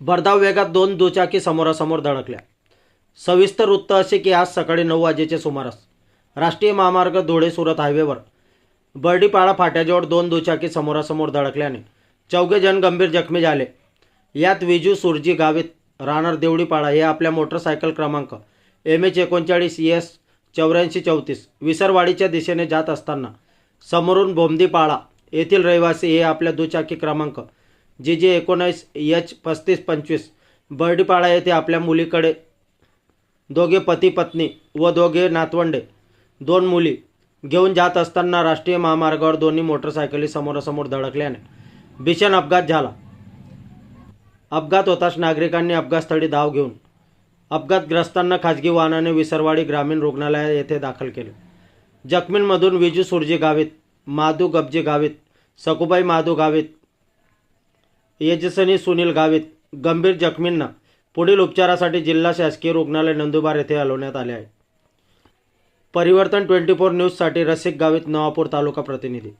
भरधाव वेगात दोन दुचाकी समोरासमोर धडकल्या. सविस्तर वृत्त असे की आज सकाळी नऊ वाजेच्या सुमारास राष्ट्रीय महामार्ग धुळे सुरत हायवेवर बर्डीपाडा फाट्याजवळ दोन दुचाकी समोरासमोर धडकल्याने चौघे जण गंभीर जखमी झाले. यात विजू सुरजी गावित राहणार देवडीपाडा हे आपल्या मोटरसायकल क्रमांक एम एच एकोणचाळीस एस चौऱ्याऐंशी चौतीस विसरवाडीच्या दिशेने जात असताना समोरून भोमदीपाळा येथील रहिवासी हे आपल्या दुचाकी क्रमांक जी जे एकोणावीस एच पस्तीस पंचवीस. बर्डीपाडा येथे आपल्या मुलीकडे दोघे पती पत्नी व दोघे नातवंडे. दोन मुली घेऊन जात असताना राष्ट्रीय महामार्गावर दोन्ही मोटरसायकली समोरासमोर धडकल्याने भीषण अपघात झाला. अपघात होताच नागरिकांनी अपघातस्थळी धाव घेऊन अपघातग्रस्तांना खाजगी वाहनाने विसरवाडी ग्रामीण रुग्णालय येथे दाखल केले. जखमींमधून विजू सुरजी गावित माधू गबजी गावित सकुबाई माधू गावित यजसनी सुनील गावित गंभीर जखमींना पुढील उपचारासाठी जिल्हा शासकीय रुग्णालय नंदुरबार येथे हलवण्यात आले आहे. परिवर्तन ट्वेंटी फोर न्यूजसाठी रसिक गावित नवापूर तालुका प्रतिनिधी.